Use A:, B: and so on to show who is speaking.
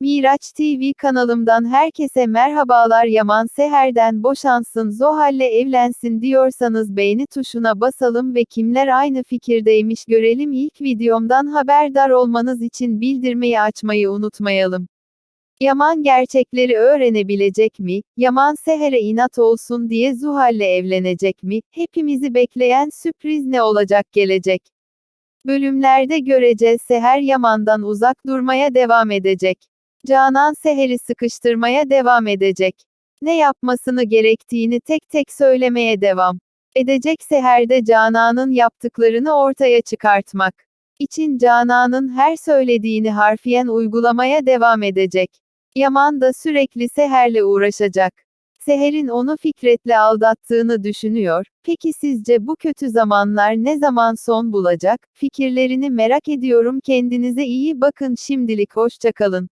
A: Miraç TV kanalımdan herkese merhabalar Yaman Seher'den boşansın Zohal'le evlensin diyorsanız beğeni tuşuna basalım ve kimler aynı fikirdeymiş görelim ilk videomdan haberdar olmanız için bildirmeyi açmayı unutmayalım. Yaman gerçekleri öğrenebilecek mi? Yaman Seher'e inat olsun diye Zuhal'le evlenecek mi? Hepimizi bekleyen sürpriz ne olacak gelecek? Bölümlerde göreceğiz Seher Yaman'dan uzak durmaya devam edecek. Canan Seher'i sıkıştırmaya devam edecek. Ne yapmasını gerektiğini tek tek söylemeye devam edecek Seher de Canan'ın yaptıklarını ortaya çıkartmak için Canan'ın her söylediğini harfiyen uygulamaya devam edecek. Yaman da sürekli Seher'le uğraşacak. Seher'in onu Fikret'le aldattığını düşünüyor. Peki sizce bu kötü zamanlar ne zaman son bulacak? Fikirlerini merak ediyorum. Kendinize iyi bakın. Şimdilik hoşçakalın.